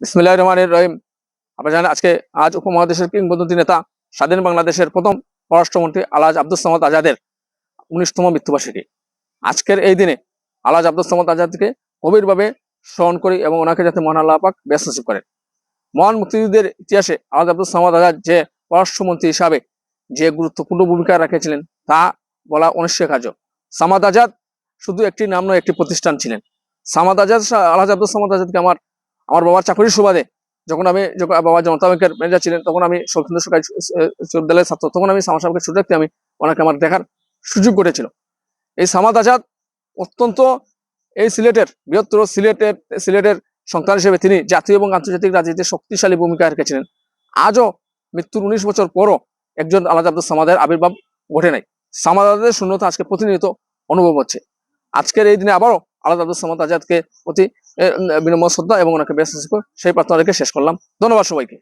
বিসমিল্লাহ রহমানের রহিম। আপনারা জানেন, আজকে আজ উপমহাদেশের কিংবদন্তি নেতা স্বাধীন বাংলাদেশের প্রথম পররাষ্ট্রমন্ত্রী আলাজ আব্দুল সামাদ আজাদের উনিশতম মৃত্যুবার্ষিকী। আজকের এই দিনে আলাজ আব্দুল সামাদ আজাদকে গভীরভাবে স্মরণ করি এবং ওনাকে যাতে মহান আল্লাহ পাক ব্যস্ত করেন। মহান মুক্তিযুদ্ধের ইতিহাসে আলাজ আব্দুল সামাদ আজাদ যে পররাষ্ট্রমন্ত্রী হিসাবে যে গুরুত্বপূর্ণ ভূমিকা রেখেছিলেন তা বলা অনিশ্চয় সামাদ আজাদ শুধু একটি নাম নয়, একটি প্রতিষ্ঠান ছিলেন। সামাদ আজাদ আলাজ আব্দুল সামাদ আজাদকে আমার আমার বাবার চাকরির সুবাদে যখন আমি যখন বাবা জনতা ব্যাংকের ম্যানেজার ছিলেন তখন আমি সখিন্দ্র সরকারি বিশ্ববিদ্যালয়ের ছাত্র। তখন আমি সামা সাহেবকে ছুটে আমি ওনাকে আমার দেখার সুযোগ করেছিল। এই সামাদ আজাদ অত্যন্ত এই সিলেটের বৃহত্তর সিলেটের সিলেটের সন্তান হিসেবে তিনি জাতীয় এবং আন্তর্জাতিক রাজনীতিতে শক্তিশালী ভূমিকা রেখেছিলেন। আজও মৃত্যুর উনিশ বছর পরও একজন আলাদা আব্দুল সামাদের আবির্ভাব ঘটে নাই। সামাদ আজাদের শূন্যতা আজকে প্রতিনিয়ত অনুভব হচ্ছে। আজকের এই দিনে আবারও আলাদা আব্দুল সামাদ আজাদকে উম, বিনম্র শ্রদ্ধা এবং ওনাকে ব্যস্ত সেই প্রার্থনা রেখে শেষ করলাম। ধন্যবাদ সবাইকে।